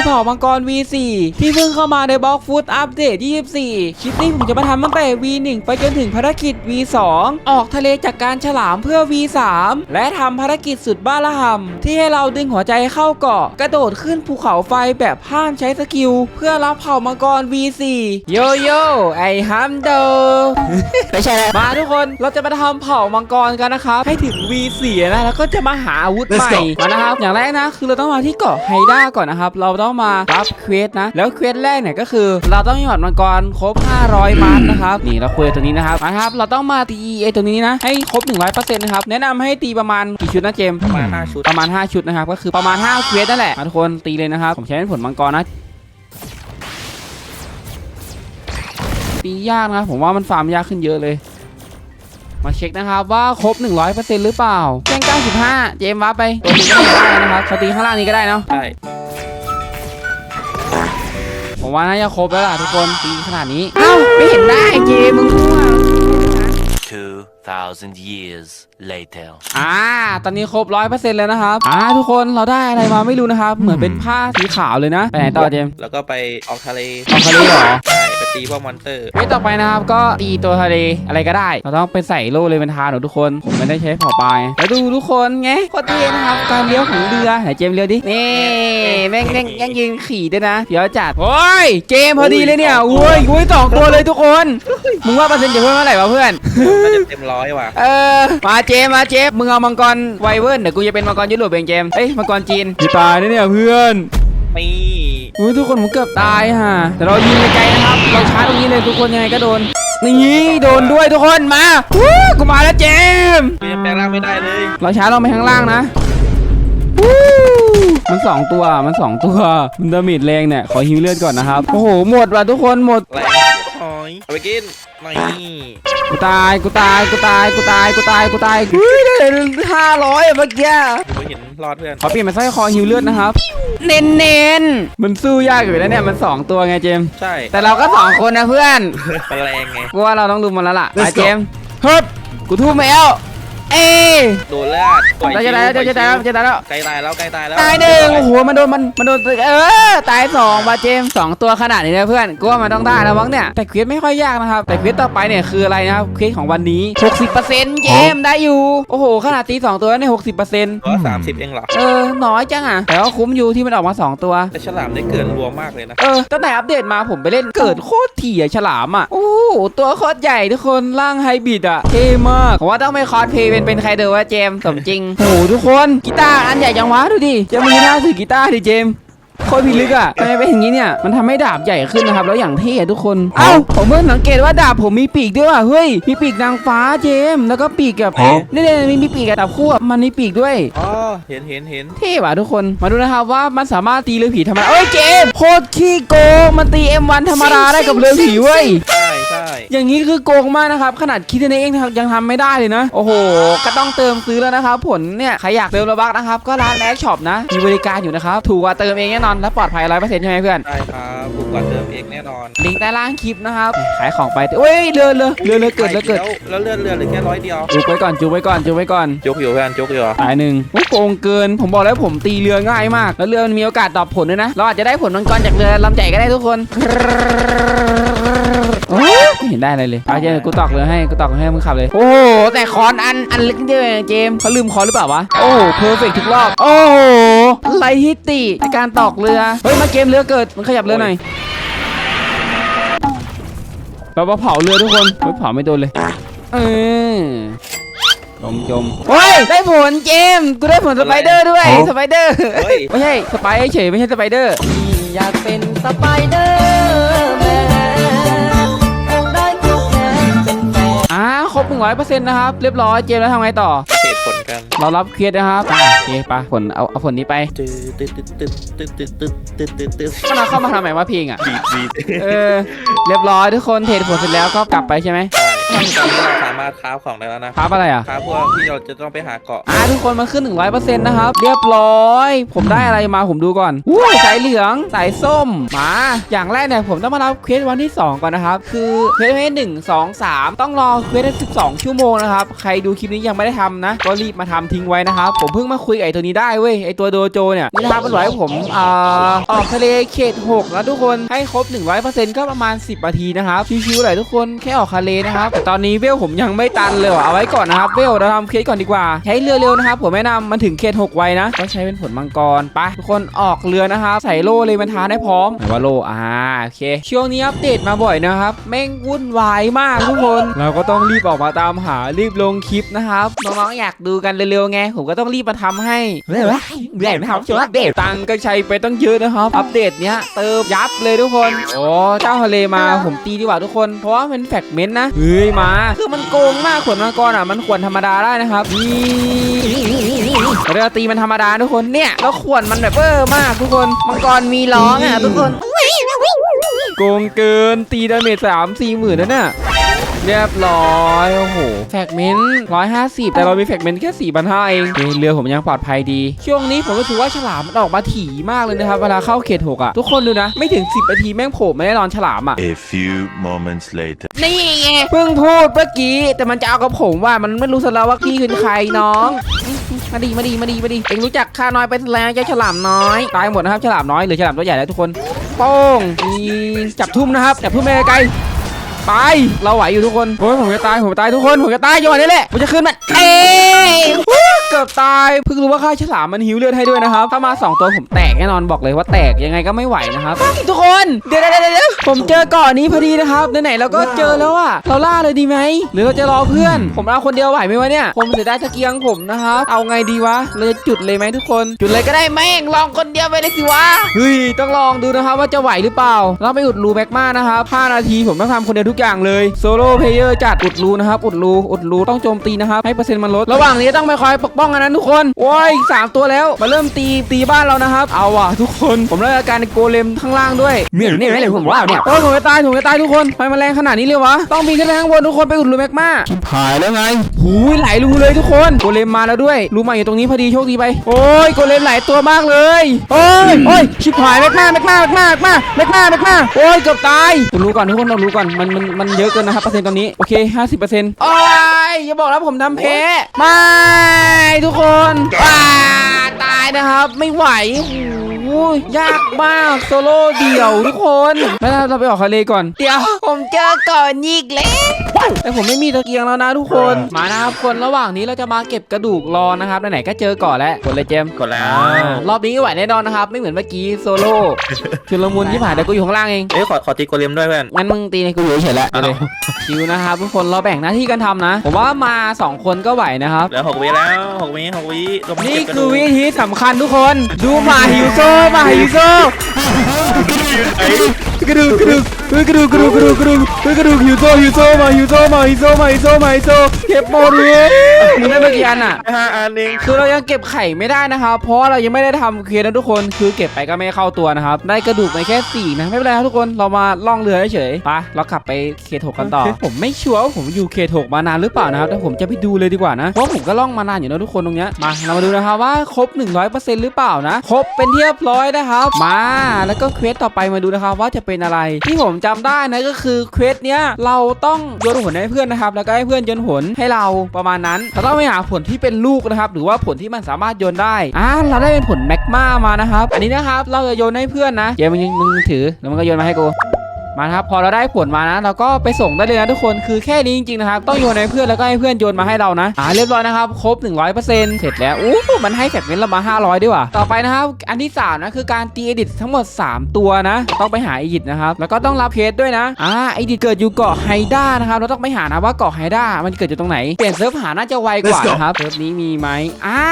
คือเผ่ามังกร V4 ที่เพิ่งเข้ามาในบล็อกฟุตอัปเดต 24 คลิปนี้ผมจะมาทำตั้งแต่ V1 ไปจนถึงภารกิจ V2 ออกทะเลจากการฉลามเพื่อ V3 และทำภารกิจสุดบ้าระห่ำที่ให้เราดึงหัวใจเข้าเกาะ กระโดดขึ้นภูเขาไฟแบบห้ามใช้สกิล เพื่อรับเผ่ามังกร V4 โยโย่ไอฮัมโดไม่ใช่แล้วมาทุกคนเราจะมาทำเผ่ามังกรกันนะครับให้ถึง V4 นะแล้วก็จะมาหาอาวุธใหม่ Let's go มานะครับอย่างแรกนะ คือเราต้องมาที่เกาะไฮด้าก่อนนะครับ เราต้องมารับเควสนะ แล้วเควสแรกเนี่ยก็คือ เราต้องหยอดมังกรครบ 500 มันนะครับ นี่เราคุยตัวนี้นะครับมาครับเราต้องมาตีไอตัวนี้นะให้ครบ 100%นะครับแนะนำให้ตีประมาณกี่ชุดนะเจมส์ประมาณ5ชุดประมาณ 5 ชุดนะครับก็คือประมาณ5เควสนั่นแหละมาทุกคนตีเลยนะครับผมใช้เป็นผลมังกรนะตียากนะครับผมว่ามันฟาร์มยากขึ้นเยอะเลย มาเช็คนะครับว่าครบ 100%หรือเปล่าแจ้ง95 เจมส์วับไปตัวนี้ก็ได้นะครับสตีข้างล่างนี้ก็ได้เนาะใช่ ผมว่าน่าจะครบแล้วล่ะทุกคนตีขนาดนี้ เอ้า ไม่เห็นได้เจมส์มึงมั่ว2,000 years later. อ่า ตอนนี้ครบ100%แล้วนะครับ อ่า ทุกคนเราได้อะไรมาไม่รู้นะครับ เหมือนเป็นผ้าสีขาวเลยนะ ไปไหนต่อเจมส์แล้วก็ไปออกทะเลออกทะเลเหรอ ใช่ไปตีพวกมอนเตอร์เฮ้ยต่อไปนะครับก็ตีตัวทะเลอะไรก็ได้ เราต้องไปใส่โล่เลยเป็นทานหนูทุกคน ผมไม่ได้ใช้เผาปลาไงแล้วดูทุกคนไงโคตรเท่นะครับ การเลี้ยวของเรือไหนเจมส์เลี้ยวดิ นี่แม่งแม่งยังยืนขี่ด้วยนะ เดี๋ยวจัดโอ้ย เจมส์พอดีเลยเนี่ยอุ้ยอุ้ยสองตัวเลยทุกคน มึงว่าเปอร์เซ็นต์จะเพิ่มเท่าไหร่วะเพื่อน น่าจะเต็มร้อยว่ะเออมาเจมส์มาเจมส์มึงเอามังกรไวเวิร์นเดี๋ยวกูจะเป็นมังกรยุโรปเองเจมส์เอ้ยมังกรจีนจะตายนะเนี่ยเพื่อนนี่อุ้ยทุกคนผมเกือบตายฮะแต่เรายิงไกลๆนะครับ เราชาร์จตรงนี้เลยทุกคนยังไงก็โดนนี่โดนด้วยทุกคนมาวู้กูมาแล้วเจมส์ไม่ยังแปลงร่างไม่ได้เลยเราชาร์จเราไปข้างล่างนะวู้มันสองตัว มันสองตัว มันดาเมิดแรงเนี่ย ขอฮิวเลือดก่อนนะครับ โอ้โห หมดว่ะทุกคน หมดแรงหอยเอาไปกิน นี่กูตายกูตายกูตายกูตายกูตายกูตายเฮ้ยได้ห้าร้อยอะเมื่อกี้กูไม่เห็นรอดเพื่อนขอเปลี่ยนเป็นสร้อยคอฮิวเลือดนะครับเน้นเน้นๆมันสู้ยากอยู่แล้วเนี่ยมันสองตัวไงเจมส์ใช่แต่เราก็สองคนนะเพื่อนมันแรงไงกูว่าเราต้องดูมันแล้วล่ะ Let's ไปเจมส์ฮึบกูทุ่มไปแล้ว เอ้ยโดนเลือดปล่อยเราจะได้แล้วปล่อยจะได้แล้วจะได้แล้วใกล้ตายแล้วใกล้ตายแล้วตายหนึ่งโอ้โหมันโดนมันมันโดนเออตายสองบาเจมส์สองตัวขนาดนี้นะเพื่อนกูว่ามันต้องได้แล้วมั้งเนี่ยแต่เควสไม่ค่อยยากนะครับแต่เควสต่อไปเนี่ยคืออะไรนะครับเควสของวันนี้ 60%เจมส์ได้อยู่โอ้โหขนาดตีสองตัวเนี่ย60%ร้อยสามสิบเองเหรอเออน้อยจังอะแต่ว่าคุ้มอยู่ที่มันออกมาสองตัวแต่ฉลามได้เกินรัวมากเลยนะเออตั้งแต่อัปเดตมาผมไปเล่นเกิดโคตรถี่อะฉลามอะโอ้โหตัวโคตรใหญ่ทุกคนร่างไฮบริดอะเท่มากผมว่าต้องไปคอสเพลย์เป็นเป็นใครเดอวะเจมส์สมจริงโอ้โหทุกคนกีตาร์อันใหญ่จังวะดูดิเจะมีหน้าถือกีตาร์ดิเจมส์โคตรพิลึกอะทำไมเป็นอย่างนี้เนี่ย มันทำให้ดาบใหญ่ขึ้นนะครับ แล้วอย่างเท่อะทุกคน เอ้า ผมเพิ่งสังเกตว่าดาบผมมีปีกด้วยว่ะ เฮ้ย มีปีกนางฟ้าเจมส์แล้วก็ปีกกับนี่เนี่ยมีมีปีกกับดาบคู่อะมันมีปีกด้วย อ๋อ เห็นเห็นเห็นเท่ว่ะทุกคน มาดูนะครับว่ามันสามารถตีเรือผีธรรมดาเอ้ยเจมส์โคตรขี้โกงมันตี M1 ธรรมดาได้กับเรือผีเว้ย ใช่ใช่อย่างนี้คือโกงมากนะครับ ขนาดคิดเองนะครับยังทำไม่ได้เลยนะ โอ้โห ก็ต้องเติมซื้อแล้วนะครับ ผลเนี่ย ใครอยากเติมระบักนะครับ ก็ร้านแม็กช็อปนะ มีบริการอยู่นะครับ ถูกกว่าเติมเองแน่นอน และปลอดภัยร้อยเปอร์เซ็นต์ใช่ไหมเพื่อนได้ครับถูกกว่าเดิมเองแน่นอน ลิงก์ใต้ล่างคลิปนะครับ ขายของไปเอ้ยเรือเรือเรือเรือเกิดเรือเกิด แล้วแล้วเลือดเลือดเหลือแค่ร้อยเดียว จุกไว้ก่อน จุกไว้ก่อน จุกไว้ก่อน จุกอยู่เพื่อน จุกอยู่ตายหนึ่งโอ้โกงเกิน ผมบอกแล้วผมตีเรือง่ายมาก แล้วเรือมันมีโอกาสตอบผลด้วยนะ เราอาจจะได้ผลมังกรจากเรือลำใหญ่ก็ได้ทุกคนโอ้ยไม่ เห็นได้อะไรเลยเอาเจมส์กูตอกเรือให้กูตอกเรือให้มึงขับเลย โอ้โหแต่คอนอันอันเล็กนิดเดียวเองเจมส์เขาลืมคอนหรือเปล่าวะโอ้โหเพอร์เฟกทุกรอบ โอ้โหไรฮิตติในการตอกเรือเฮ้ยมาเกมเรือเกิดมันขยับเรือหน่อยเรามาเผาเรือทุกคนเฮ้ยเผาไม่โดนเลยเออจมจมเฮ้ย ได้ผลเจมส์กูได้ผลสไปเดอร์ด้วยสไปเดอร์เฮ้ยไม่ใช่สไปเฉยไม่ใช่สไปเดอร์อยากเป็นสไปเดอร์ 100%นะครับเรียบร้อยเจมส์แล้วทำไงต่อ เหตุผลกันเรารับเครียดนะครับอะโอเคไปะผลเอาเอาผลนี้ไปตึ๊ดตึ๊ดตึ๊ดตึ๊ดตึ๊ดตึ๊ดตึ๊ดตึ๊ดตึ๊ดตึ๊ดมันเอาเข้ามาทำไมวะเพลงอะบีดบีดเออเรียบร้อยทุกคนเทรดผลเสร็จแล้วก็กลับไปใช่ไหม ใช่ตอนนี้เราสามารถามารถคราฟของได้แล้วนะครับอะไรอะ คราฟพวกที่เราจะต้องไปหาเกาะอ่าทุกคนมันขึ้น 100%นะครับ เรียบร้อย ผมได้อะไรมาผมดูก่อนอู้สายเหลืองสายส้มมาอย่างแรกเนี่ยผมต้องมารับเควสวันที่ 2 ก่อนนะครับ คือเควสวันที่หนึ่งสองสามต้องรอเควส12ชั่วโมงนะครับ ใครดูคลิปนี้ยังไม่ได้ทำนะ ก็รีบมาทำทิ้งไว้นะครับ ผมเพิ่งมาคุยกับไอ้ตัวนี้ได้เว้ยไอ้ตัวโดโจเนี่ยนี่นะครับมันบอกให้ผมอ่าออกทะเลเขต6แล้วทุกคนให้ครบ 100%ก็ประมาณ 10นาทีนะครับชิวๆเลยทุกคนแค่ออกทะเลนะครับแต่ตอนนี้เวลผมยังไม่ตันเลยว่ะเอาไว้ก่อนนะครับเวลเราทำเควสก่อนดีกว่า ใช้เรือเร็วนะครับผมแนะนำมันถึงเขต6ไวนะก็ใช้เป็นผลมังกรไปทุกคนออกเรือนะครับใส่โล่เลยมันทานได้พร้อมไหนว่าโล่อ่าโอเคช่วงนี้อัปเดตมาบ่อยนะครับแม่งวุ่นวายมากทุกคน เราก็ต้องรีบออกมาตามหารีบลงคลิปนะครับน้องๆอยากดูกันเร็วๆไงผมก็ต้องรีบมาทำให้เร็วๆเร็วนะครับช่วงอัปเดตตังค์ก็ใช้ไปต้องเยอะนะครับ อัปเดตเนี้ยเติมยับเลยทุกคนโอ้เจ้าทะเลมาผมตีดีกว่าทุกคน เพราะว่ามันแฟกเมนต์นะเฮ้ยมาคือมันโกงมากขวดมังกรอะมันขวดธรรมดาได้นะครับนี่เรือตีมันธรรมดาทุกคนเนี่ยแล้วขวดมันแบบเบอร์มากทุกคนมังกรมีร้องอะทุกคนโกงเกินตีดาเมจสามสี่หมื่นนั่นน่ะ เรียบร้อยโอ้โหแฟกเมนต์ร้อยห้าสิบแต่เรามีแฟกเมนต์แค่สี่พันห้าเองเฮ้ยเรือผมยังปลอดภัยดี ช่วงนี้ผมก็ถือว่าฉลามมันออกมาถี่มากเลยนะครับ เวลาเข้าเขตหกอะ ทุกคนดูนะ ไม่ถึง10นาทีแม่งโผล่มาแน่นอนฉลามอะ A few moments later. นี่ไงเพิ่งพูดเมื่อกี้ แต่มันจะเอากับผมว่ามันไม่รู้ซะแล้วว่าพี่คือใครน้องมาดีมาดีมาดีมาดีเอ็งรู้จักข้าน้อยไปแล้วเจ้าฉลามน้อยตายหมดนะครับฉลามน้อยหรือฉลามตัวใหญ่แล้วทุกคนโป้งมีจับทุ่มนะครับจับทุ่มไปไกลๆ ไป เราไหวอยู่ทุกคนโอ้ยผมจะตายผมจะตายทุกคนผมจะตายจังหวะนี้แหละผมจะขึ้นมันเอ้ยฮู้เกือบตายเพิ่งรู้ว่าข้าฉลามมันหิวเลือดให้ด้วยนะครับถ้ามาสองตัวผมแตกแน่นอนบอกเลยว่าแตกยังไงก็ไม่ไหวนะครับทุกคนเดี๋ยวเดี๋ยวเดี๋ยวเดี๋ยวผมเจอเก่อนนี้พอดีนะครับไหนๆเราก็เจอแล้วอะเราล่าเลยดีไหมหรือเราจะรอเพื่อน ผมเอาคนเดียวไหวไหมวะเนี่ยผมเสียดายตะเกียงผมนะครับเอาไงดีวะเราจะจุดเลยไหมทุกคน จุดเลยก็ได้แม่งลองคนเดียวไปเลยสิวะเฮ้ยต้องลองดูนะครับว่าจะไหวหรือเปล่า เราไปอุดรูแม็กมานะครับ5นาทีผมต้องทำคนเดียวทุกอย่างเลยโซโล่เพลเยอร์จัดอุดรูนะครับอุดรูอุดรูต้องโจมตีนะครับให้เปอร์เซ็นต์มันลด ระหว่างนี้ต้องไปคอยปกป้องกันนะทุกคนโอ้ยอีกสามตัวแล้วมาเริ่มตีตีบ้านเรานะครับ เอาว่ะทุกคนผมเริ่มอาการในโกเลมข้างล่างด้วยเนี่ยนี่ไม่เลยผมว่าเนี่ยโอ้ยผมจะตายผมจะตายทุกคนไปมาแรงขนาดนี้เลยวะต้องบินขึ้นไปข้างบนทุกคนไปอุดรูแม็กมาหายแล้วไงหูยหลายรูเลยทุกคนโกเลมมาแล้วด้วยรูใหม่อยู่ตรงนี้พอดีโชคดีไปโอ้ยโกเลมหลายตัวมากเลยโอ้ยโอ้ยชิบหายแม็กมาแม็กมาแม็กมาแม็กมาแม็กมาแม็กมาโอ้ยเกือบตายคุณรู้ก่อนทุกคนเรารู้ก่อนมันมันมันเยอะเกินนะครับเปอร์เซ็นต์ตอนนี้โอเค50เปอร์เซ็นต์โอ้ยอย่าบอกแล้วผมทำแพ้ไม่ทุกคนว้าตายนะครับ ไม่ไหวโอ้ยยากมากโซโล่เดี่ยวทุกคนแล้วเราไปออกทะเลก่อน เดี๋ยวผมเจอก่อนอีกแล้ว แต่ผมไม่มีตะเกียงแล้วนะทุกคน มานะครับคนระหว่างนี้เราจะมาเก็บกระดูกรอนะครับไหนๆก็เจอก่อนแล้วกดเลยเจมส์กดแล้วรอบนี้ไหวแน่นอนนะครับ ไม่เหมือนเมื่อกี้โซโล่ชุลมุนที่ผ่านแต่กูอยู่ข้างล่างเองเอ้ยขอขอตีโกเลมด้วยเพื่อนงั้นมึงตีในกูอยู่เฉยๆแล้วเอาเลยชิวนะครับทุกคนเราแบ่งหน้าที่กันทำนะ ผมว่ามา 2 คนก็ไหวนะครับเหลือหกวิแล้วหกวิหกวิเรามานี่เก็บกระคืดูอกวิธีสำคัญทุกคน ดูหมาหิวโซหมาหิวโซกระดูกกระดูก เฮ้ยกระดูกกระดูกกระดูกกระดูกเฮ้ยกระดูกหิวโซหิวโซหมาหิวโซหมาหิวโซหมาหิวโซหมาหิวโซเก็บหมดเลยมึงได้เมื่อกี้อันอะห้าอันเองคือเรายังเก็บไข่ไม่ได้นะครับ เพราะว่าเรายังไม่ได้ทำเควสนะทุกคนคือเก็บไปก็ไม่เข้าตัวนะครับได้กระดูกไปแค่สี่นะไม่เป็นไรครับทุกคนเรามาล่องเรือเฉยๆไปเราขับไปเคทกกันต่อ ผมไม่ชัวร์ว่าผมอยู่เคทกมานานหรือเปล่านะครับแต่ผมจะไปดูเลยดีกว่านะเพราะผมก็ล่องมานานอยู่นะทุกคนตรงเนี้ยมาเรามาดูนะครับว่าครบ 100%หรือเปล่านะ ครบเป็นที่เรียบร้อยนะครับ มาแล้วก็เควสต่อไปมาดูนะครับว่าจะเป็นอะไรที่ผมจำได้นะก็คือเควสเนี้ยเราต้องโยนผลให้เพื่อนนะครับแล้วก็ให้เพื่อนโยนผลให้เราประมาณนั้นเราต้องไปหาผลที่เป็นลูกนะครับหรือว่าผลที่มันสามารถโยนได้อ่าเราได้เป็นผลแมกมามานะครับอันนี้นะครับเราจะโยนให้เพื่อนนะเจมึงมึงถือแล้วมันก็โยนมาให้กู มานะครับพอเราได้ผลมานะ เราก็ไปส่งได้เลยนะทุกคนคือแค่นี้จริงๆนะครับต้องโยนให้เพื่อนแล้วก็ให้เพื่อนโยนมาให้เรานะอ่าเรียบร้อยนะครับครบ 100%เสร็จแล้วอู้หูมันให้แฟกเมนต์เรามา 500 ด้วยว่ะต่อไปนะครับอันที่สามนะคือการตีเอดิตทั้งหมด 3 ตัวนะ ต้องไปหาเอดิตนะครับแล้วก็ต้องรับเพจด้วยนะอ่าเอดิตเกิดอยู่เกาะไฮด้านะครับเราต้องไปหานะว่าเกาะไฮด้ามันเกิดอยู่ตรงไหนเปลี่ยนเซิร์ฟหาน่าจะไวกว่านะครับเซิร์ฟนี้มีไหมอ่า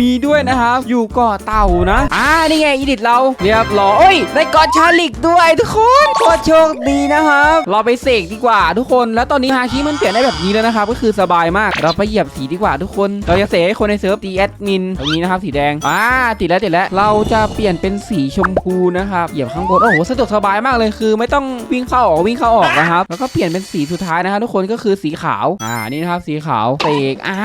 มีด้วยนะครับอยู่เกาะเต่านะอ่านี่ไงเอดิตเราเรียบร้อยโอ้ยได้เกาะชาลิกด้วยทุกคนโคตรโชคคดีนะครับเราไปเสกดีกว่าทุกคน แล้วตอนนี้ฮาคิมันเปลี่ยนได้แบบนี้แล้วนะครับก็คือสบายมากเราไปเหยียบสีดีกว่าทุกคน เราจะเสกให้คนในเซิร์ฟตีแอดมินตรงนี้นะครับสีแดงอ่าติดแล้วติดแล้วเราจะเปลี่ยนเป็นสีชมพูนะครับเหยียบข้างบนโอ้โหสะดวกสบายมากเลยคือ ไม่ต้องวิ่งเข้าออกวิ่งเข้าออกนะครับแล้วก็เปลี่ยนเป็นสีสุดท้ายนะครับทุกคนก็คือสีขาวอ่านี่นะครับสีขาวเสกอ่า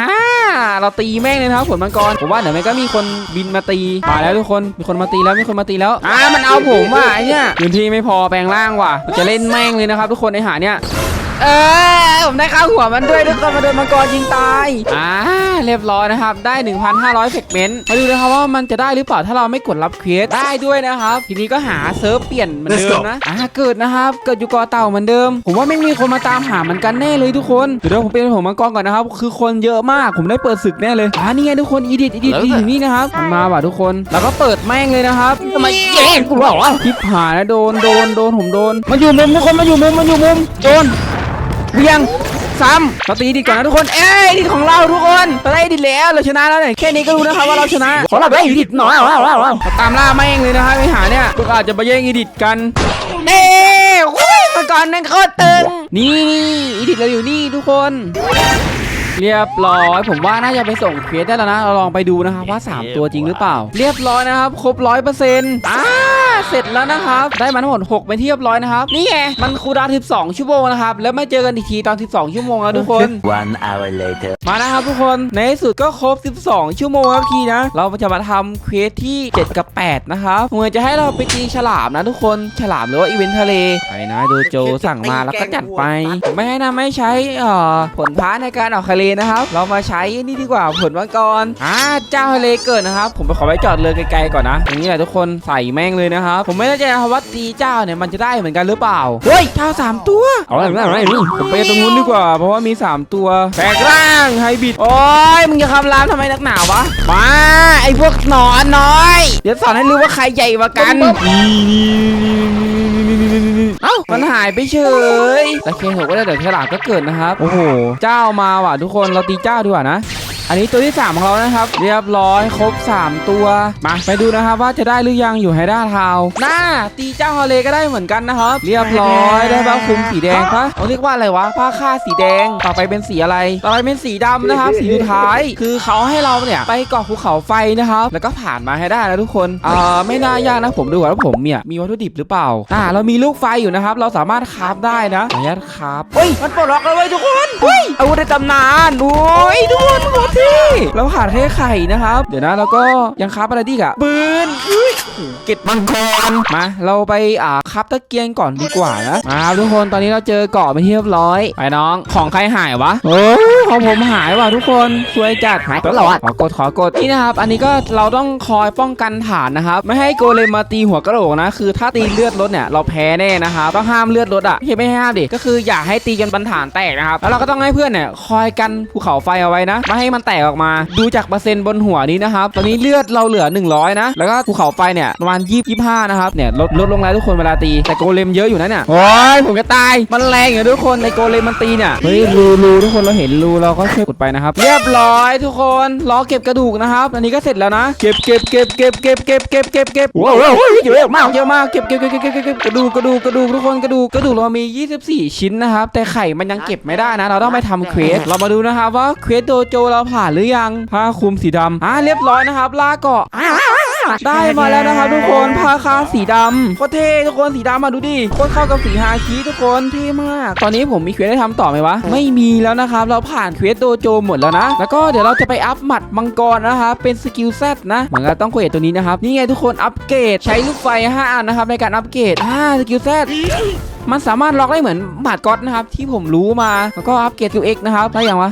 เราตีแม่งเลยนะครับผลมังกรผมว่าเดี๋ยวมันก็มีคนบินมาตีมาแล้วทุกคนมีคนมาตีแล้วมีคนมาตีแล้วอ่ามันเอาผมว่ะไอเนี่ยพื้นที่ไม่พอแปลงร่างว่ะจะเล่นแม่งเลยนะครับทุกคนในหาเนี่ย เออผมได้ข้าวหัวมันด้วยทุกคนมาโดนมังกรยิงตายอ่าเรียบร้อยนะครับ ได้ 1,500เซกเมนต์มาดูนะครับว่ามันจะได้หรือเปล่าถ้าเราไม่กดรับเควสได้ด้วยนะครับ ทีนี้ก็หาเซิร์ฟเปลี่ยนเหมือนเดิมนะอ่าเกิดนะครับ เกิดอยู่กอเต่าเหมือนเดิม ผมว่าไม่มีคนมาตามหามันกันแน่เลยทุกคนเดี๋ยวผมเป็นผมมังกรก่อนนะครับ คือคนเยอะมากผมได้เปิดศึกแน่เลยอ่านี่ไงทุกคนอีดิทอีดิทอีดิทนี่นะครับมันมาว่ะทุกคนแล้วก็เปิดแม่งเลยนะครับทำไมแย่งกูเหรอทิพหายนะโดนโดนโดนผมโดนมันอยู่มุมทุกคนมันอยู่มุมมันอยู่มุมโดน เวียงซ้ำเราตีดิดก่อนนะทุกคน เอ้ยดิดของเราทุกคนเราได้ดิดแล้วเราชนะแล้วเนี่ยแค่นี้ก็รู้นะครับว่าเราชนะขอเราได้ดิดหน่อยเราตามล่าแม่งเลยนะครับไปหาเนี่ยพวกอาจจะมาแย่งอีดิดกันเอ้ยโอ้ยมาก่อนนั่นโคตรตึงนี่อีดิดเราอยู่นี่ทุกคนเรียบร้อยผมว่าน่าจะไปส่งเควสได้แล้วนะ เราลองไปดูนะครับว่า 3 ตัวจริงหรือเปล่า เรียบร้อยนะครับ ครบร้อยเปอร์เซ็นต์อ่า เสร็จแล้วนะครับ ได้มาทั้งหมด6เป็นที่เรียบร้อยนะครับ นี่ไง มันคูลดาวน์12 ชั่วโมงนะครับ แล้วมาเจอกันอีกทีตอน 12 ชั่วโมงแล้วทุกคน One hour later. มานะครับทุกคน ในที่สุดก็ครบ 12 ชั่วโมงแล้วทีนะ เราจะมาทำเควสที่ 7 กับ 8 นะครับเหมือนจะให้เราไปตีฉลามนะทุกคน ฉลามหรือว่าอีเวนต์ทะเล ไปนะโดโจสั่งมาแล้วก็จัดไป ไม่ให้นะไม่ใช้เอ่อผลพ้าในการออกทะเลนะครับ เรามาใช้นี่ดีกว่าผลมังกรอ่าเจ้าทะเลเกิดนะครับ ผมไปขอไปจอดเรือไกลๆก่อนนะอย่างนี้แหละทุกคนใส่แม่งเลยนะครับผมไม่แน่ใจนะครับว่าตีเจ้าเนี่ยมันจะได้เหมือนกันหรือเปล่า เฮ้ยเจ้าสามตัว เอาอะไรอะไรผมไปตรงนู้นดีกว่า เพราะว่ามี 3 ตัวแปลงร่างไฮบิด โอ้ยมึงจะคำรามทำไมนักหนาวะ มา ไอพวกหนอนน้อย เดี๋ยวสอนให้รู้ว่าใครใหญ่กว่ากันเอ้ามันหายไปเฉยแต่เคผมก็ได้แต่ฉลามก็เกิดนะครับ โอ้โห เจ้ามาว่ะทุกคน เราตีเจ้าดีกว่านะ อันนี้ตัวที่ 3 ของเรานะครับ เรียบร้อยครบ 3 ตัว มาไปดูนะครับว่าจะได้หรือยังอยู่ไฮด้าทาวหน้าตีเจ้าทะเลก็ได้เหมือนกันนะครับ เรียบร้อยได้ผ้าคลุมสีแดงปะเขาเรียกว่าอะไรวะผ้าคาดสีแดงต่อไปเป็นสีอะไร ต่อไปเป็นสีดำนะครับ สีสุดท้าย คือเขาให้เราเนี่ยไปเกาะภูเขาไฟนะครับ แล้วก็ผ่านมาให้ได้นะทุกคนเอ่าไม่น่ายากนะผมดูก่อนว่าผมเนี่ยมีวัตถุดิบหรือเปล่าอ่าเรามีลูกไฟอยู่นะครับ เราสามารถคราฟได้นะขออนุญาตคราฟเฮ้ยมันปลดล็อกแล้วเว้ยทุกคนเฮ้ยอาวุธในตำนานโอ้ยทุกคน เท่เราขาดแค่ไข่นะครับ เดี๋ยวนะเราก็ยังคราฟอะไรดีกอะปืน เก็บมังกรมา เราไปอ่าคราฟตะเกียงก่อนดีกว่านะมาครับทุกคนตอนนี้เราเจอเกาะไปนที่เรียบร้อยไปน้องของใครหายวะเฮ้ของผมหายว่ะทุกคนช่วยจัดหายตลอดขอกดขอกดนี่นะครับ อันนี้ก็เราต้องคอยป้องกันฐานนะครับ ไม่ให้โกเลมมาตีหัวกระโหลกนะ คือถ้าตีเลือดลดเนี่ยเราแพ้แน่นะครับต้องห้ามเลือดลดอะไม่ใช่ไม่ให้ห้ามดิก็คืออย่าให้ตีจนบันฐานแตกนะครับแล้วเราก็ต้องให้เพื่อนเนี่ยคอยกันภูเขาไฟเอาไว้นะไม่ให้มันแตกออกมา ดูจากเปอร์เซ็นต์บนหัวนี้นะครับตอนนี้เลือดเราเหลือ 100 นะ แล้วก็ภูเขาไฟเนี่ยประมาณ20 25นะครับเนี่ยลดลดลงแล้วทุกคนเวลาตีแต่โกเลมเยอะอยู่นะเนี่ยโอ้ยผมจะตายมันแรงอยู่ทุกคนในโกเลมมันตีเนี่ยเฮ้ยรูรูทุกคนเราเห็นรูเราก็ช่วยกดไปนะครับเรียบร้อยทุกคนรอเก็บกระดูกนะครับอันนี้ก็เสร็จแล้วนะ เก็บเก็บเก็บเก็บเก็บเก็บเก็บเก็บเก็บว้าวว้าวเยอะมากเยอะมากเก็บเก็บเก็บเก็บเก็บเก็บกระดูกกระดูกกระดูกทุกคนกระดูกกระดูกเรามี 24 ชิ้นนะครับแต่ไข่มันยังเก็บไม่ได้นะ เราต้องไปทำเควสเรามาดูนะครับว่าเควสโดโจเราผ่านหรือยังผ้าคลุมสีดำอ่าเรียบร้อยนะครับลาเกาะอ่า ได้มาแล้วนะครับทุกคนผ้าคาดสีดำโคตรเท่ทุกคนสีดำมาดูดิโคตรเข้ากับสีฮาคิทุกคนเท่มาก ตอนนี้ผมมีเควสได้ทำต่อไหมวะ ไม่มีแล้วนะครับ เราผ่านเควสโดโจหมดแล้วนะ แล้วก็เดี๋ยวเราจะไปอัพหมัดมังกรนะครับเป็นสกิลแซดนะเหมือนกับต้องเควสตัวนี้นะครับ นี่ไงทุกคนอัปเกรดใช้ลูกไฟ5อันนะครับในการอัปเกรดอ่าสกิลแซดมันสามารถล็อกได้เหมือนหมัดก๊อตนะครับที่ผมรู้มาแล้วก็อัปเกรดตัวเอกนะครับได้ยังวะ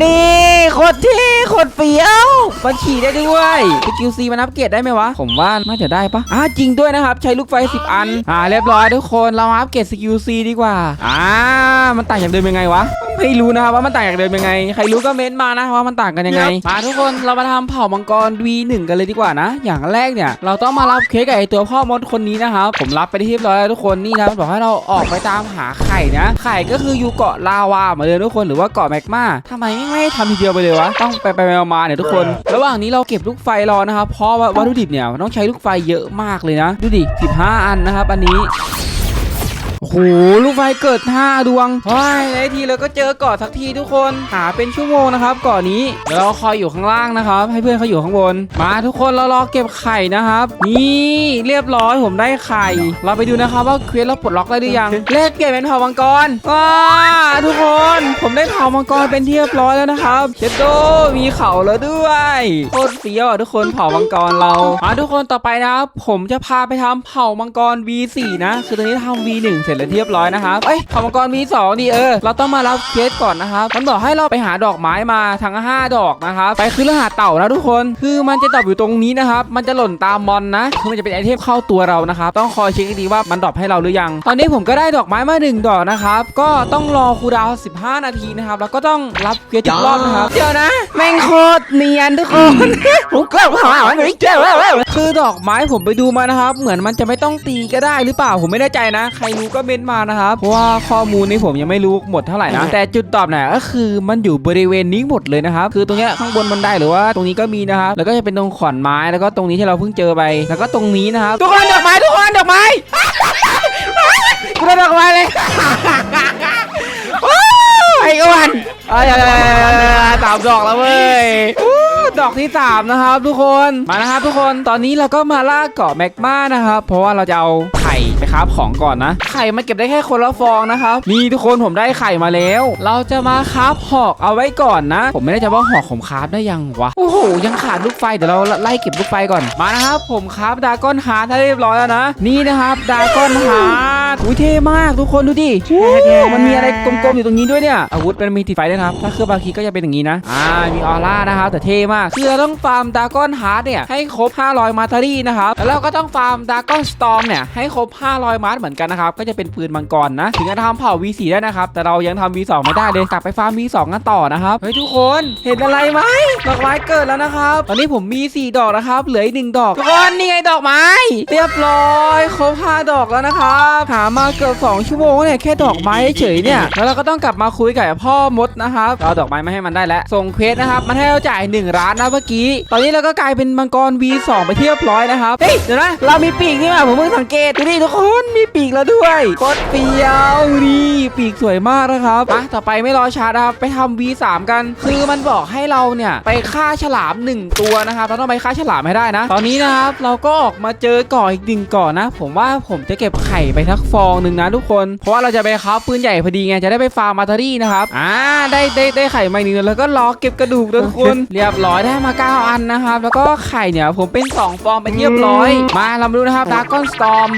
นี่โคตรเท่โคตรเฟี้ยวมันขี่ได้ด้วยสกิลซีมันอัปเกรดได้ไหมวะ ผมว่าน่าจะได้ปะอ่าจริงด้วยนะครับ ใช้ลูกไฟ 10 อัน อ่าเรียบร้อยทุกคนเรามาอัปเกรดสกิลซีดีกว่า อ่า มันต่างจากเดิมยังไงวะ ไม่รู้นะครับว่ามันต่างจากเดิมยังไง ใครรู้ก็เม้นต์มานะว่ามันต่างกันยังไงมาทุกคนเรามาทำเผ่ามังกร V1 กันเลยดีกว่านะ อย่างแรกเนี่ย เราต้องมารับเค้กกับไอตัวพ่อมดคนนี้นะครับผมรับไปที่เรียบร้อยแล้วทุกคนนี่นะมันบอกให้เราออกไปตามหาไข่นะ ไข่ก็คืออยู่เกาะลาวาเหมือนเดิมทุกคนหรือว่าเกาะแมกมาทำไมไม่ให้ทำทีเดียวไปเลยวะ ต้องไปไปๆมาๆเนี่ยทุกคน ระหว่างนี้เราเก็บลูกไฟรอนะครับ เพราะว่าวัตถุดิบเนี่ยมันต้องใช้ลูกไฟเยอะมากเลยนะ ดูดิ 15 อันนะครับ อันนี้ โอ้โหลูกไฟเกิด5ดวงเฮ้ยในทีเราก็เจอเกาะสักทีทุกคนหาเป็นชั่วโมงนะครับเกาะนี้เดี๋ยวเราคอยอยู่ข้างล่างนะครับ ให้เพื่อนเขาอยู่ข้างบน มาทุกคนเรารอเก็บไข่นะครับ นี่เรียบร้อยผมได้ไข่ เราไปดูนะครับว่าเควสเราปลดล็อกได้หรือยังเลขเปลี่ยนเป็นเผ่ามังกรว้าทุกคนผมได้เผ่ามังกรเป็นที่เรียบร้อยแล้วนะครับเชดโดมีเข่าแล้วด้วยโคตรเฟี้ยวอะทุกคนเผ่ามังกรเรามาทุกคนต่อไปนะครับผมจะพาไปทำเผ่ามังกร V4 นะ คือตอนนี้ทำ V1 เสร็จแล้วเรียบร้อยนะครับเอ้ยเผ่ามังกร V2 นี่เออ เราต้องมารับเคสก่อนนะครับ มันบอกให้เราไปหาดอกไม้มาทั้ง 5 ดอกนะครับ ไปคือรหัสเต่านะทุกคน คือมันจะดรอปอยู่ตรงนี้นะครับ มันจะหล่นตามมอนนะ คือมันจะเป็นไอเทมเข้าตัวเรานะครับ ต้องคอยเช็คดีว่ามันดรอปให้เราหรือยัง ตอนนี้ผมก็ได้ดอกไม้มาหนึ่งดอกนะครับ ก็ต้องรอคูดาว 15 นาทีนะครับ แล้วก็ต้องรับเคสทุกรอบนะครับ เดี๋ยวนะ แม่งโคตรเนียนทุกคนผมกล้าหาไม่เจอคือดอกไม้ผมไปดูมานะครับ เหมือนมันจะไม่ต้องตีก็ได้หรือเปล่า ผมไม่แน่ใจนะ ใครรู้ก็เม้นต์มานะครับเพราะว่าข้อมูลนี้ผมยังไม่รู้หมดเท่าไหร่นะแต่จุดตอบเนี่ยก็คือมันอยู่บริเวณนี้หมดเลยนะครับคือตรงเนี้ยข้างบนบันไดหรือว่าตรงนี้ก็มีนะครับแล้วก็จะเป็นตรงขอนไม้แล้วก็ตรงนี้ที่เราเพิ่งเจอไปแล้วก็ตรงนี้นะครับทุกคนดอกไม้ทุกคนดอกไม้กูได้ดอกไม้เลยว้าวไอ้อ้วนเอ้ยสามดอกแล้วเว้ยอู้ดอกที่สามนะครับทุกคนมานะครับทุกคนตอนนี้เราก็มาล่าเกาะแมกมานะครับเพราะว่าเราจะเอา ไข่ไปครับของก่อนนะ ไข่มาเก็บได้แค่คนละฟองนะครับ นี่ทุกคนผมได้ไข่มาแล้ว เราจะมาคราบหอกเอาไว้ก่อนนะ ผมไม่แน่ใจว่าหอกผมคราบได้ยังวะ โอ้โห ยังขาดลูกไฟเดี๋ยวเราไล่เก็บลูกไฟก่อน มานะครับ ผมคราบดากอนฮาร์ทให้เรียบร้อยแล้วนะ นี่นะครับดากอนฮาร์ ทอุ้ยเท่มากทุกคนดูดิโอ้โหมันมีอะไรกลมๆอยู่ตรงนี้ด้วยเนี่ยอาวุธมันมีติดไฟด้วยนะครับถ้าเครือบาคีก็จะเป็นอย่างนี้นะอ่ามีออร่านะครับแต่เท่มากคือเราต้องฟาร์มดากอนฮาร์ทเนี่ยให้ครบ 500 มาตารี่นะครับแล้วเราก็ต้องฟาร์มดากอนสตอมเนี่ยให้ครบ 500 มาร์เหมือนกันนะครับก็จะเป็นปืนมังกรนะถึงจะทำเผ่า V4 ได้นะครับแต่เรายังทำ V2 ไม่ได้เลยกลับไปฟาร์ม V2 กันต่อนะครับเฮ้ยทุกคนเห็นอะไรไหมดอกไม้เกิดแล้วนะครับตอนนี้ผมมี 4 ดอกนะครับเหลืออีกหนึ่งดอกทุกคนนี่ไงดอกไม้ เรียบร้อยครบ5ดอกแล้วนะครับหามาเกือบ2ชั่วโมงเนี่ยแค่ดอกไม้เฉยเนี่ยแล้วเราก็ต้องกลับมาคุยกับพ่อมดนะครับเราเอาดอกไม้มาให้มันได้แล้วส่งเควสนะครับมันให้เราจ่าย 1 ร้านนะเมื่อกี้ ตอนนี้เราก็กลายเป็นมังกร V2 ไปเรียบร้อยนะครับเฮ้ยเดี๋ยวนะเรามีปีกนี่มาผมเพิ่งสังเกตดูดิทุกคนมีปีกแล้วด้วยโคตรเปียวนี่ปีกสวยมากนะครับอะต่อไปไม่รอช้านะครับไปทำ V3 กัน คือมันบอกให้เราเนี่ยไปฆ่าฉลาม 1 ตัวนะครับเราต้องไปฆ่าฉลามให้ได้นะ ตอนนี้นะครับเราก็ออกมาเจอก่ออีกหนึ่งก่อนนะ ผมว่าผมจะเก็บไข่ไปทักฟองหนึ่งนะทุกคน เพราะว่าเราจะไปค้าปืนใหญ่พอดีไงจะได้ไปฟาร์มมาตารี่นะครับอ่าได้ได้ได้ไข่มาอีกหนึ่งแล้วก็รอเก็บกระดูกด้วยทุกคนเรียบร้อยได้มา9อันนะครับแล้วก็ไข่เนี่ยผมเป็น2ฟองเป็นเรียบร้อย มาเรามาดูนะครับดากอนสตอม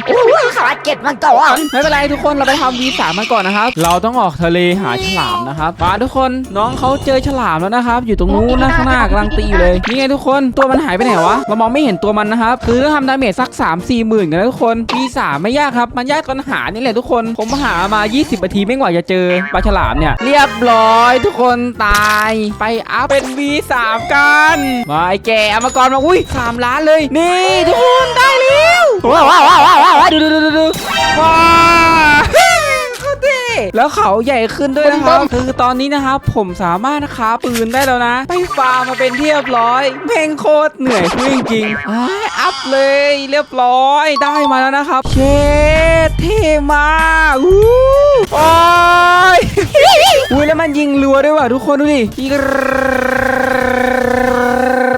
ขาดเจ็ดมันก่อนไม่เป็นไรทุกคนเราไปทำ V3 มาก่อนนะครับเราต้องออกทะเลหาฉลามนะครับมาทุกคนน้องเขาเจอฉลามแล้วนะครับ อยู่ตรงนู้นนะข้างหน้ากำลังตีอยู่เลยนี่ไงทุกคนตัวมันหายไปไหนวะเรามองไม่เห็นตัวมันนะครับคือต้องทำดาเมจสัก3 4หมื่นกันนะทุกคน V3 ไม่ยากครับมันยากตอนหานี่แหละทุกคนผมหามา 20นาทีไม่กว่าจะเจอปลาฉลามเนี่ย เรียบร้อยทุกคนตายไปอัพเป็น V3 กันมาไอ้แกเอามาก่อนมาอุ้ย3ล้านเลย นี่ทุกคนได้แล้วว้าวว้าวว้าวว้าวดูดูดูดูดูว้าวโคตรแล้วเขาใหญ่ขึ้นด้วยนะครับ คือตอนนี้นะครับ ผมสามารถค้าปืนได้แล้วนะ ไปฟาร์มมาเป็นเรียบร้อย เพลงโคตรเหนื่อยช่วยจริงอ้ายอัพเลยเรียบร้อยได้มาแล้วนะครับ เช เท่มากอู้โอ้ยอุ้ยแล้วมันยิงรัวด้วยว่ะทุกคนดูดิ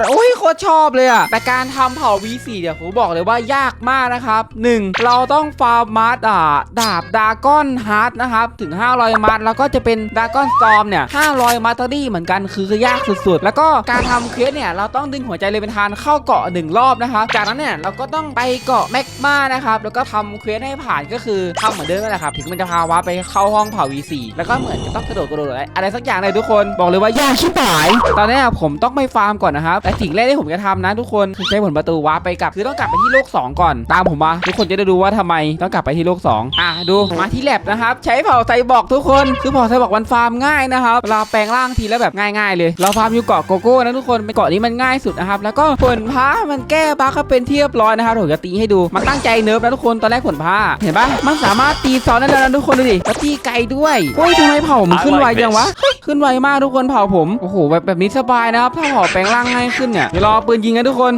โตรชอบเลยอะแต่การทำเผ่า V4 เดี๋ยวผมบอกเลยว่ายากมากนะครับ 1. เราต้องฟาร์มมาร์อ่าดาบดากอนฮาร์ดนะครับถึง 500 มาร์แล้วก็จะเป็นดากอนสตอมเนี่ย500 มาร์ตอรี่เหมือนกันคือคือยากสุดๆ แล้วก็การทำเควสเนี่ยเราต้องดึงหัวใจเลเวนทานเข้าเกาะ1รอบนะครับจากนั้นเนี่ยเราก็ต้องไปเกาะแมกมานะครับแล้วก็ทำเควสให้ผ่านก็คือทำเหมือนเดิมนั่นแหละครับถึงมันจะพาวาไปเข้าห้องเผ่า V4 แล้วก็เหมือนจะต้องกระโดดกระโดดอะไรอะไรสักอย่างเลยทุกคนบอกเลยว่ายากชิบหาย ตอนนี้ผมต้องไปฟาร์มก่อนนะครับแต่สิ่งแรกที่ผมจะทำนะทุกคนคือใช้ผลประตูวาร์ปไปกลับคือต้องกลับไปที่โลก 2 ก่อน ตามผมมาทุกคนจะได้ดูว่าทำไมต้องกลับไปที่โลก 2 อะดูมาที่แลบนะครับ ใช้เผาไซบอร์กทุกคนคือเผาไซบอร์กมันฟาร์มง่ายนะครับเวลาแปลงร่างทีแล้วแบบง่ายๆเลย เราฟาร์มอยู่เกาะโกโก้นะทุกคนเป็นเกาะนี้มันง่ายสุดนะครับแล้วก็ผลพ้ามันแก้บั๊กก็เป็นที่เรียบร้อยนะครับผมจะตีให้ดูมันตั้งใจเนิร์ฟนะทุกคนตอนแรกผลพ้าเห็นปะมันสามารถตีซ้อนได้แล้วนะทุกคนดูดิแล้วตีไกลด้วยโอ้ยทำไมเผามันขึ้นไวจังวะขึ้นไวมากทุกคนเผาผมโอ้โหแบบแบบนี้สบายนะครับถ้าเผาแปลงร่างง่ายขึ้นเนี่ยเดี๋ยวรอปืนยิงกันทุกคน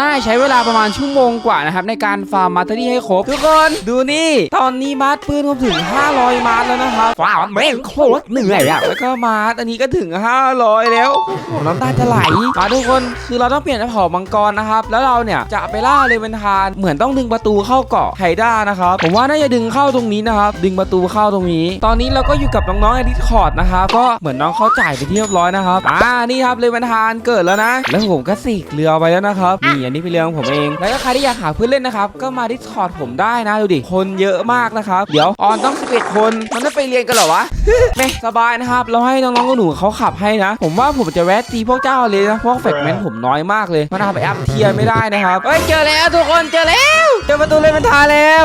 น่าใช้เวลาประมาณชั่วโมงกว่านะครับในการฟาร์มมาเตอรี่ให้ครบ ทุกคนดูนี่ ตอนนี้มาร์ทปืนผมถึง 500 มาร์ทแล้วนะครับว้าวแม่งโคตรเหนื่อยอะแล้วก็มาร์ทอันนี้ก็ถึง 500 แล้วโอ้โหน้ำตาจะไหลมาทุกคนคือเราต้องเปลี่ยนเป็นเผามังกรนะครับ แล้วเราเนี่ยจะไปล่าเลเวนทานเหมือนต้องดึงประตูเข้าเกาะไฮด้านะครับผมว่าน่าจะดึงเข้าตรงนี้นะครับดึงประตูเข้าตรงนี้ ตอนนี้เราก็อยู่กับน้องๆในดิสคอร์ดนะครับก็เหมือนน้องเขาจ่ายไปที่เรียบร้อยนะครับอ่านี่ครับเลเวนทานเกิดแล้วนะแล้วผมก็สีกเรือไปแล้วนะครับนี่อันนี้เป็นเรือของผมเอง แล้วก็ใครที่อยากหาเพื่อนเล่นนะครับ ก็มาดิสคอร์ดผมได้นะดูดิ คนเยอะมากนะครับ เดี๋ยวออนต้อง11คนมันไม่ไปเรียนกันเหรอวะแม่สบายนะครับเราให้น้องๆหนูๆเขาขับให้นะ ผมว่าผมจะแวะตีพวกเจ้าเลยนะเพราะแฟกเมนต์ผมน้อยมากเลยมันเอาไปอัพเทียร์ไม่ได้นะครับเฮ้ยเจอแล้วทุกคนเจอแล้ว เจอประตูเลเวนทานแล้ว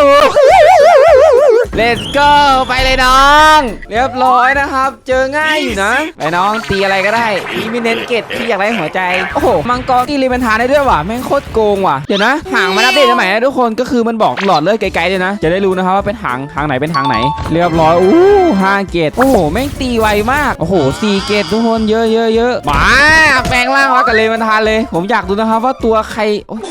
Let's go ไปเลยน้อง เรียบร้อยนะครับ เจอง่ายอยู่นะไปน้องตีอะไรก็ได้อีมิเนนเกตที่อยากได้หัวใจ โอ้โห มังกรตีเลเวนทานได้ด้วยว่ะแม่งโคตรโกงว่ะ เดี๋ยวนะ หางมันอัปเดตใหม่นะทุกคนก็คือมันบอกหลอดเลือดไกลๆเลยนะ จะได้รู้นะครับว่าเป็นหางทางไหนเป็นทางไหน เรียบร้อยอู้ห้าเกตโอ้โหแม่งตีไวมากโอ้โหสี่เกตทุกคนเยอะเยอะเยอะมาแปลงร่างมากับเลเวนทานเลย ผมอยากดูนะครับว่าตัวใคร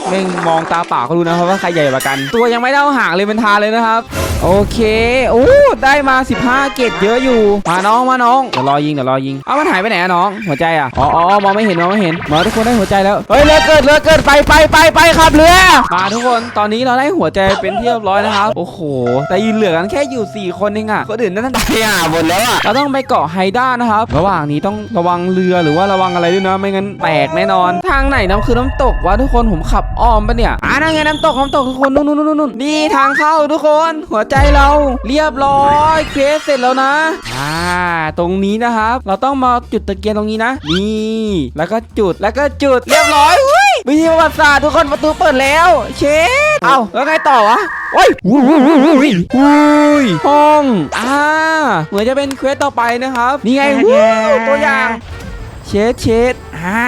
แม่งมองตาเปล่าก็รู้นะครับว่าใครใหญ่กว่ากัน ตัวยังไม่เท่าหางเลเวนทานเลยนะครับ โอเคโอ้ได้มา 15 เกตเยอะอยู่ มาน้องมาน้องเดี๋ยวรอยิงเดี๋ยวรอยิง เอามันหายไปไหนอะน้อง หัวใจอะอ๋ออ๋อมองไม่เห็นมองไม่เห็นมาทุกคนได้หัวใจแล้ว เฮ้ยเรือเกิดเรือเกิดไปไปไปไปครับเรือ มาทุกคนตอนนี้เราได้หัวใจเป็นที่เรียบร้อยนะครับ โอ้โห แต่ยืนเหลือกันแค่อยู่ 4 คนเองอะคนอื่นนั่นตายอะหมดแล้วอะเราต้องไปเกาะไฮด้านะครับ ระหว่างนี้ต้องระวังเรือหรือว่าระวังอะไรด้วยนะ ไม่งั้นแตกแน่นอน ทางไหนน้ำคือน้ำตกวะทุกคน ผมขับอ้อมปะเนี่ย อ่านั่นไงน้ำตกน้ำตกทุกคนนู่นนู่นนู่นนู่นนี่ทางเข้าทุกคน หัวใจเราเรียบร้อยเคสเสร็จแล้วนะอ่าตรงนี้นะครับ เราต้องมาจุดตะเกียงตรงนี้นะนี่แล้วก็จุดแล้วก็จุดเรียบร้อยเฮ้ยวิธีประวัติศาสตร์ทุกคนประตูเปิดแล้ว เชดเอ้าแล้วไงต่อวะโอ้ยอุ้ยอุ้ยอุ้ยอุ้ยห้องอ่าเหมือนจะเป็นเควสต่อไปนะครับ นี่ไงวู้ตัวอย่าง เชดเชด อ่า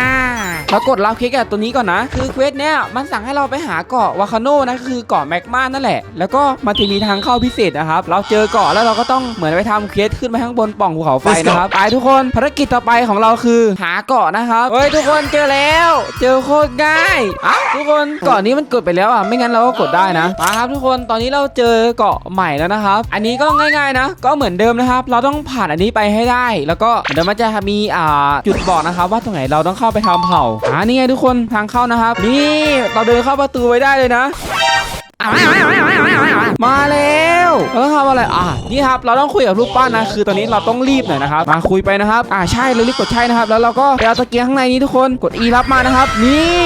เรากดรับคลิกกับตัวนี้ก่อนนะ คือเควสเนี้ยมันสั่งให้เราไปหาเกาะวาคาโนนะก็คือเกาะแมกมานั่นแหละ แล้วก็มันจะมีทางเข้าพิเศษนะครับ เราเจอเกาะแล้วเราก็ต้องเหมือนไปทำเควสขึ้นไปข้างบนปล่องภูเขาไฟนะครับไปทุกคนภารกิจต่อไปของเราคือหาเกาะนะครับเฮ้ยทุกคนเจอแล้ว เจอโคตรง่ายอ้าวทุกคนเกาะนี้มันกดไปแล้วอะไม่งั้นเราก็กดได้นะมาครับทุกคนตอนนี้เราเจอเกาะใหม่แล้วนะครับ อันนี้ก็ง่ายๆนะ ก็เหมือนเดิมนะครับ เราต้องผ่านอันนี้ไปให้ได้ แล้วก็เดี๋ยวมันจะมีอ่าจุดบอกนะครับว่าตรงไหนเราต้องเข้าไปทำเผ่าอ่านี่ไงทุกคนทางเข้านะครับ นี่เราเดินเข้าประตูไว้ได้เลยนะ มาแล้วเราต้องทำอะไรอะนี่ครับเราต้องคุยกับรูปปั้นนะคือตอนนี้เราต้องรีบหน่อยนะครับมาคุยไปนะครับอ่าใช่เรารีบกดใช่นะครับ แล้วเราก็ไปเอาตะเกียงข้างในนี้ทุกคนกด E รับมานะครับ นี่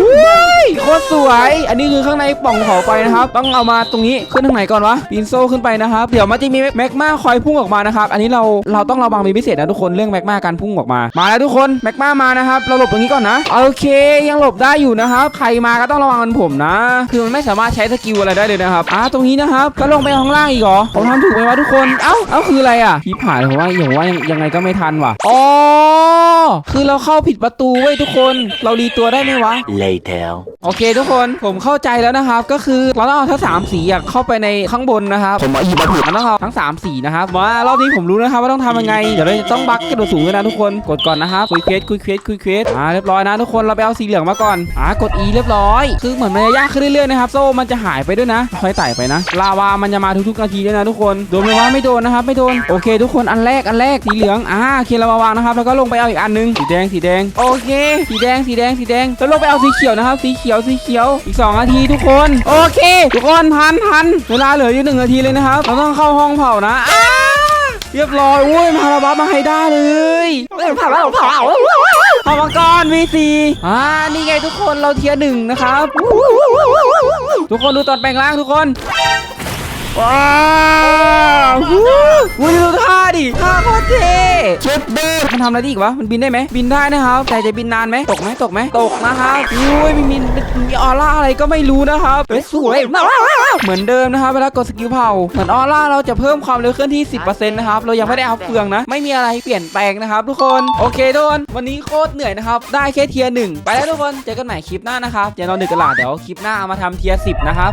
อุ้ยโคตรสวย อันนี้คือข้างในป่องเผาไฟนะครับ ต้องเอามาตรงนี้ขึ้นทางไหนก่อนวะปีนโซ่ขึ้นไปนะครับ เดี๋ยวมันจะมีแมกมาคอยพุ่งออกมานะครับ อันนี้เราเราต้องระวังเป็นพิเศษนะทุกคนเรื่องแมกมาการพุ่งออกมา มาแล้วทุกคนแมกมามานะครับ เราหลบตรงนี้ก่อนนะ โอเค ยังหลบได้อยู่นะครับ ใครมาก็ต้องระวังกันผมนะ คือมันไม่สามารถใช้สกิลอะไรได้เลยนะครับอ่าตรงนี้นะครับก็ลงไปข้างล่างอีกเหรอผมทำถูกไหมวะทุกคนเอ้าเอ้าคืออะไรอะพี่ผ่านผมว่าอย่างว่ายังยังไงก็ไม่ทันว่ะอ๋อคือเราเข้าผิดประตูเว้ยทุกคน เรารีตัวได้ไหมวะ Later. โอเคทุกคนผมเข้าใจแล้วนะครับ ก็คือเราต้องเอาทั้งสามสีอะเข้าไปในข้างบนนะครับผมอีบัตมันต้องเอาทั้งสามสีนะครับมารอบนี้ผมรู้นะครับว่าต้องทำยังไงเดี๋ยวเราจะต้องบักกระโดดสูงด้วยนะทุกคนกดก่อนนะครับคุยเควสคุยเควสคุยเควสอ่าเรียบร้อยนะทุกคนเราไปเอาสีเหลืองมาก่อนอ่ากด E เรียบร้อย คือเหมือนมันจะยากขึ้นเรื่อยๆนะครับโซ่มันจะหายไปด้วยนะค่อยไต่ไปนะลาวามันจะมาทุกๆนาทีด้วยนะทุกคนโดนไหมว่าไม่โดนนะครับไม่โดนโอเค ทุกคนอันแรกอันแรกสีเหลืองอ่าโอเคเรามาวางนะครับแล้วก็ลงไปเอาอีกอันหนึงสีแดงสีแดงโอเค สีแดงสีแดงสีแดงแล้วลงไปเอาสีเขียวนะครับสีเขียวยวสีเขียวอีก 2 นาทีทุกคน โอเค ทุกคนทันทันเวลาเหลืออยู่หนึ่งนาทีเลยนะครับ เราต้องเข้าห้องเผานะเรียบร้อยอุ้ยพาระบัฟมาให้ได้เลยเผาเผาเผามังกร V4 อ่านี่ไงทุกคนเราเทียร์หนึ่งนะครับ ทุกคนดูตอนแปลงร่างทุกคน ว้าววู้วู้ดูท่าดิท่าโคตรเท่เช็ดเด้มันทำอะไรได้อีกวะ มันบินได้ไหม บินได้นะครับ แต่จะบินนานไหม ตกไหมตกไหม ตกนะครับอุ้ยมีมีมีออร่าอะไรก็ไม่รู้นะครับเฮ้ยสวยเหมือนเดิมนะครับเวลากดสกิลเผา เหมือนออร่าเราจะเพิ่มความเร็วเคลื่อนที่ 10%นะครับ เรายังไม่ได้อัพเฟืองนะ ไม่มีอะไรเปลี่ยนแปลงนะครับ ทุกคน โอเคทุกคน วันนี้โคตรเหนื่อยนะครับ ได้แค่เทียร์หนึ่งไปแล้วทุกคน เจอกันใหม่คลิปหน้านะครับอย่านอนดึกกันหล่ะเดี๋ยวคลิปหน้าเอามาทำเทียร์สิบนะครับ